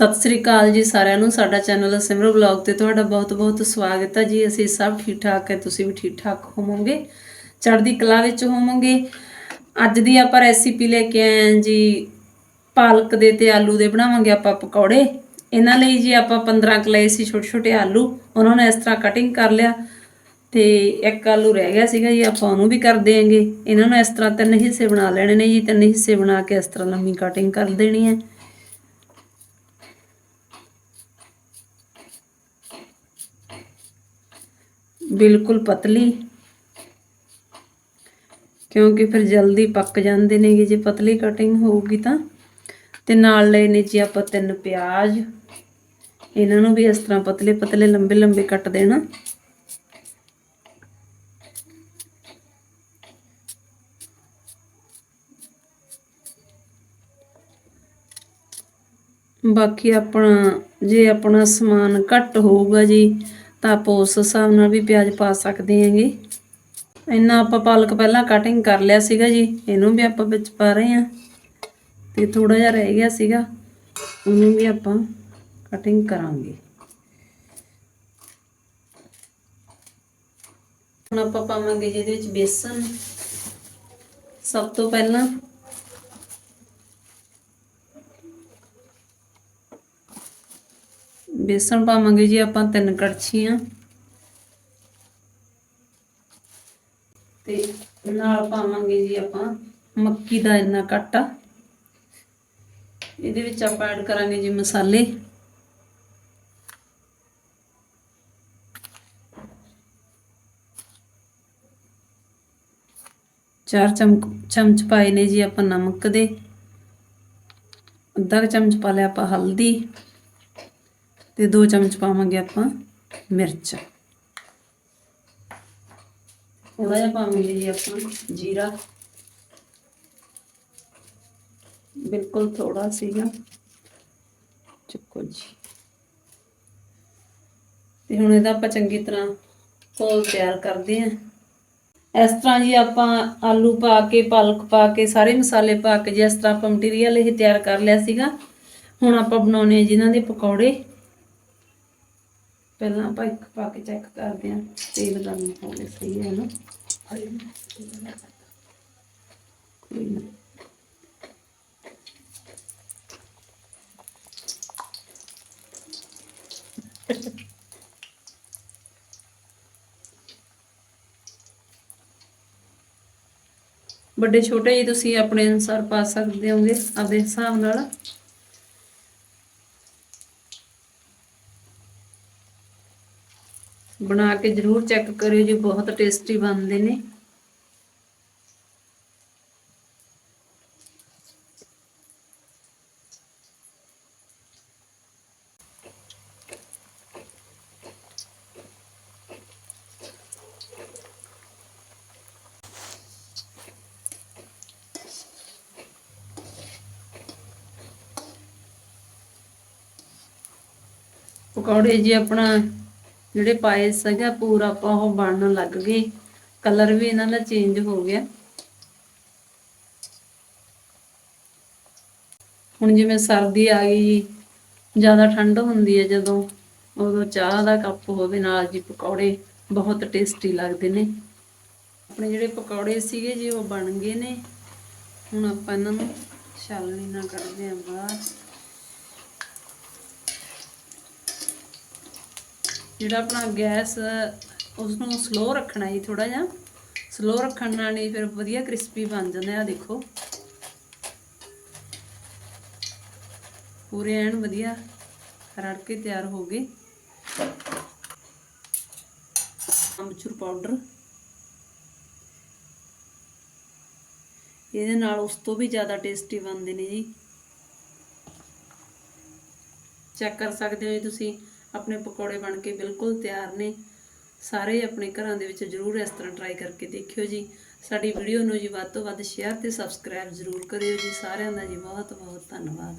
ਸਤਿ ਸ੍ਰੀ ਅਕਾਲ ਜੀ ਸਾਰਿਆਂ ਨੂੰ। ਸਾਡਾ ਚੈਨਲ ਸਿਮਰ ਬਲੌਗ ਤੇ ਤੁਹਾਡਾ ਬਹੁਤ-ਬਹੁਤ ਸਵਾਗਤ ਹੈ ਜੀ। ਅਸੀਂ ਸਭ ਠੀਕ ਠਾਕ ਹੈ, ਤੁਸੀਂ ਵੀ ਠੀਕ ਠਾਕ ਹੋਵੋਗੇ? ਚੜ੍ਹਦੀ ਕਲਾ ਵਿੱਚ ਹੋਵੋਗੇ? ਅੱਜ ਦੀ ਆਪਾਂ ਰੈਸਿਪੀ ਲੈ ਕੇ ਆਏ ਹਾਂ ਜੀ। ਪਾਲਕ ਦੇ ਤੇ ਆਲੂ ਦੇ ਬਣਾਵਾਂਗੇ ਆਪਾਂ ਪਕੌੜੇ। ਇਹਨਾਂ ਲਈ ਜੀ ਆਪਾਂ 15 ਕੁ ਲਏ ਸੀ ਛੋਟੇ-ਛੋਟੇ ਆਲੂ। ਉਹਨਾਂ ਨੂੰ ਇਸ ਤਰ੍ਹਾਂ ਕਟਿੰਗ ਕਰ ਲਿਆ ਤੇ ਇੱਕ ਆਲੂ ਰਹਿ ਗਿਆ ਸੀਗਾ ਜੀ। ਆਪਾਂ ਉਹਨੂੰ ਵੀ ਕਰ ਦੇਾਂਗੇ ਇਹਨਾਂ ਨੂੰ ਇਸ ਤਰ੍ਹਾਂ ਤਿੰਨ ਹਿੱਸੇ ਬਣਾ ਲੈਣੇ ਨੇ ਜੀ। ਤਿੰਨ ਹਿੱਸੇ ਬਣਾ ਕੇ ਇਸ ਤਰ੍ਹਾਂ ਲੰਮੀ ਕਟਿੰਗ ਕਰ ਦੇਣੀ ਹੈ। ਬਿਲਕੁਲ ਪਤਲੀ। ਕਿਉਂਕਿ ਫਿਰ ਜਲਦੀ ਪੱਕ ਜਾਂਦੇ ਨੇਗੇ, ਜੇ ਪਤਲੀ ਕਟਿੰਗ ਹੋਊਗੀ ਤਾਂ। ਤੇ ਨਾਲ ਲਏ ਨੇ ਜੀ ਆਪਾਂ ਤਿੰਨ ਪਿਆਜ਼। ਇਹਨਾਂ ਨੂੰ ਵੀ ਇਸ ਤਰ੍ਹਾਂ ਪਤਲੇ ਪਤਲੇ ਲੰਬੇ ਲੰਬੇ ਕੱਟ ਦੇਣਾ। ਬਾਕੀ ਆਪਣਾ, ਜੇ ਆਪਣਾ ਸਮਾਨ ਘੱਟ ਹੋਊਗਾ ਜੀ ਤਾਂ ਆਪਾਂ ਉਸ ਹਿਸਾਬ ਨਾਲ ਵੀ ਪਿਆਜ਼ ਪਾ ਸਕਦੇ ਹਾਂਗੇ। ਇੰਨਾ ਆਪਾਂ ਪਾਲਕ ਪਹਿਲਾਂ ਕਟਿੰਗ ਕਰ ਲਿਆ ਸੀਗਾ ਜੀ, ਇਹਨੂੰ ਵੀ ਆਪਾਂ ਵਿੱਚ ਪਾ ਰਹੇ ਹਾਂ। ਤੇ ਥੋੜਾ ਜਿਹਾ ਰਹਿ ਗਿਆ ਸੀਗਾ, ਉਹਨੂੰ ਵੀ ਆਪਾਂ ਕਟਿੰਗ ਕਰਾਂਗੇ। ਹੁਣ ਆਪਾਂ ਪਾਵਾਂਗੇ ਜਿਹਦੇ ਵਿੱਚ ਬੇਸਨ। ਸਭ ਤੋਂ ਪਹਿਲਾਂ ਬੇਸਣ ਪਾਵਾਂਗੇ ਜੀ ਆਪਾਂ ਤਿੰਨ ਕੜਛੀਆਂ। ਤੇ ਨਾਲ ਪਾਵਾਂਗੇ ਜੀ ਆਪਾਂ ਮੱਕੀ ਦਾ ਇੰਨਾ ਕੱਟਾ। ਇਹਦੇ ਵਿੱਚ ਆਪਾਂ ਐਡ ਕਰਾਂਗੇ ਜੀ ਮਸਾਲੇ। ਚਾਰ ਚਮਚ ਚਮਚ ਪਾਏ ਨੇ ਜੀ ਆਪਾਂ ਨਮਕ ਦੇ। ਅੱਧਾ ਕੁ ਚਮਚ ਪਾ ਲਿਆ ਆਪਾਂ ਹਲਦੀ। ਤੇ 2 ਚਮਚ ਪਾਵਾਂਗੇ ਆਪਾਂ ਮਿਰਚ। ਥੋੜਾ ਜਿਹਾ ਪਾਵਾਂਗੇ ਜੀ ਆਪਾਂ ਜੀਰਾ। ਬਿਲਕੁਲ ਥੋੜਾ ਸੀਗਾ। ਚੱਕੋ ਜੀ। ਤੇ ਹੁਣ ਇਹਦਾ ਆਪਾਂ ਚੰਗੀ ਤਰ੍ਹਾਂ ਘੋਲ ਤਿਆਰ ਕਰਦੇ ਆਂ ਇਸ ਤਰ੍ਹਾਂ ਜੀ ਆਪਾਂ ਆਲੂ ਪਾ ਕੇ, ਪਾਲਕ ਪਾ ਕੇ, ਸਾਰੇ ਮਸਾਲੇ ਪਾ ਕੇ ਜਿਸ ਤਰ੍ਹਾਂ ਆਪਾਂ ਮਟੀਰੀਅਲ ਇਹ ਤਿਆਰ ਕਰ ਲਿਆ ਸੀਗਾ। ਹੁਣ ਆਪਾਂ ਬਣਾਉਣੇ ਆ ਜਿਨ੍ਹਾਂ ਦੇ ਪਕੌੜੇ। ਪਹਿਲਾਂ ਆਪਾਂ ਇੱਕ ਪਾ ਕੇ ਚੈੱਕ ਕਰਦੇ ਹਾਂ ਤੇਲ ਗਰਮ ਹੋ ਗਿਆ ਸਹੀ ਹੈ ਨਾ। ਵੱਡੇ ਛੋਟੇ ਜੀ ਤੁਸੀਂ ਆਪਣੇ ਅਨੁਸਾਰ ਪਾ ਸਕਦੇ ਹੋਗੇ ਆਪਦੇ ਹਿਸਾਬ ਨਾਲ। ਬਣਾ ਕੇ ਜਰੂਰ ਚੈੱਕ ਕਰਿਓ ਜੀ ਬਹੁਤ ਟੇਸਟੀ ਬਣਦੇ ਨੇ ਪਕੌੜੇ ਜੀ ਆਪਣਾ ਜਿਹੜੇ ਪਾਏ ਸੀਗਾ, ਪੂਰਾ ਆਪਾਂ ਉਹ ਬਣਨ ਲੱਗ ਗਏ। ਕਲਰ ਵੀ ਇਹਨਾਂ ਦਾ ਚੇਂਜ ਹੋ ਗਿਆ। ਹੁਣ ਜਿਵੇਂ ਸਰਦੀ ਆ ਗਈ ਜ਼ਿਆਦਾ ਠੰਡ ਹੁੰਦੀ ਹੈ ਜਦੋਂ, ਉਦੋਂ ਚਾਹ ਦਾ ਕੱਪ ਹੋਵੇ, ਨਾਲ ਜੀ ਪਕੌੜੇ ਬਹੁਤ ਟੇਸਟੀ ਲੱਗਦੇ ਨੇ। ਆਪਣੇ ਜਿਹੜੇ ਪਕੌੜੇ ਸੀਗੇ ਜੀ, ਉਹ ਬਣ ਗਏ ਨੇ। ਹੁਣ ਆਪਾਂ ਇਹਨਾਂ ਨੂੰ ਛਾਲਣੀ ਨਾਲ ਕੱਢਦੇ ਆਂ ਬਾਹਰ। ਜਿਹੜਾ ਆਪਣਾ ਗੈਸ ਉਸ ਨੂੰ ਸਲੋ ਰੱਖਣਾ ਜੀ ਥੋੜਾ ਜਿਹਾ। ਸਲੋ ਰੱਖਣ ਨਾਲ ਹੀ ਫਿਰ ਵਧੀਆ ਕ੍ਰਿਸਪੀ ਬਣ ਜਾਂਦਾ ਆ, ਦੇਖੋ। ਪੂਰੇ ਐਨ ਵਧੀਆ ਰੜ ਕੇ ਤਿਆਰ ਹੋ ਗਏ। ਅਮਚੂਰ ਪਾਊਡਰ ਇਹਦੇ ਨਾਲ ਉਸ ਤੋਂ ਵੀ ਜ਼ਿਆਦਾ ਟੇਸਟੀ ਬਣਦੇ ਨੇ ਜੀ। ਚੈੱਕ ਕਰ ਸਕਦੇ ਹੋ ਜੀ ਤੁਸੀਂ। ਆਪਣੇ ਪਕੌੜੇ ਬਣ ਕੇ ਬਿਲਕੁਲ ਤਿਆਰ ਨੇ। ਸਾਰੇ ਆਪਣੇ ਘਰਾਂ ਦੇ ਵਿੱਚ ਜ਼ਰੂਰ ਇਸ ਤਰ੍ਹਾਂ ਟਰਾਈ ਕਰਕੇ ਦੇਖਿਓ ਜੀ। ਸਾਡੀ ਵੀਡੀਓ ਨੂੰ ਜੀ ਵੱਧ ਤੋਂ ਵੱਧ ਸ਼ੇਅਰ ਤੇ ਸਬਸਕ੍ਰਾਈਬ ਜ਼ਰੂਰ ਕਰਿਓ ਜੀ। ਸਾਰਿਆਂ ਦਾ ਜੀ ਬਹੁਤ ਬਹੁਤ ਧੰਨਵਾਦ।